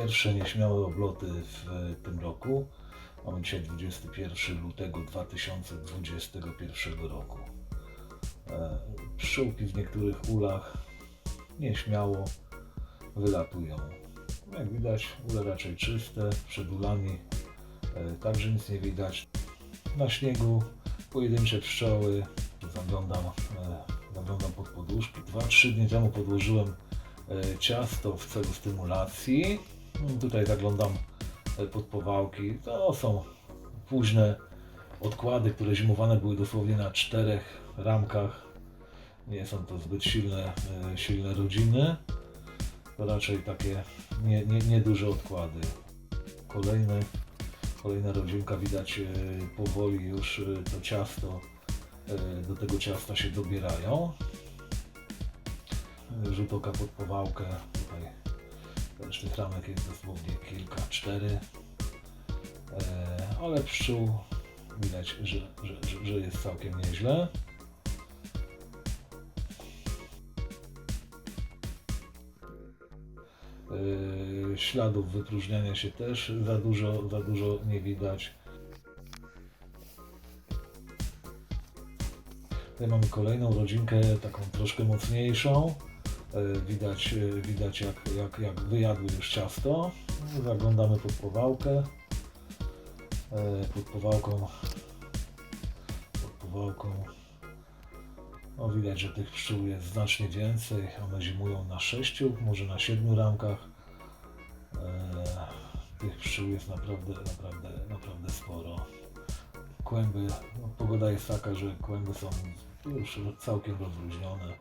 pierwsze nieśmiałe obloty w tym roku. Mamy dzisiaj 21 lutego 2021 roku. E, Pszczółki w niektórych ulach nieśmiało wylatują. Jak widać, ule raczej czyste, przed ulami e, także nic nie widać. Na śniegu pojedyncze pszczoły, zaglądam, e, zaglądam pod poduszki. 2-3 dni temu podłożyłem e, ciasto w celu stymulacji. Mm, Tutaj zaglądam e, pod powałki. To są późne odkłady, które zimowane były dosłownie na czterech ramkach. Nie są to zbyt silne, e, silne rodziny. To raczej takie nie, nie, nieduże odkłady. Kolejny, kolejna rodzinka, widać e, powoli już to ciasto, do tego ciasta się dobierają. Rzut oka pod powałkę, tutaj tych ramek jest dosłownie kilka, cztery. E, Ale pszczół widać, że, że, że, jest całkiem nieźle. Yy, śladów wypróżniania się też za dużo, za dużo nie widać. Tutaj mamy kolejną rodzinkę, taką troszkę mocniejszą. Yy, Widać, yy, widać jak, jak, jak wyjadły już ciasto. Zaglądamy pod powałkę. Yy, Pod powałką. Pod powałką. No widać, że tych pszczół jest znacznie więcej. One zimują na sześciu, może na siedmiu ramkach. Tych pszczół jest naprawdę, naprawdę, naprawdę sporo. Kłęby, no, pogoda jest taka, że kłęby są już całkiem rozluźnione.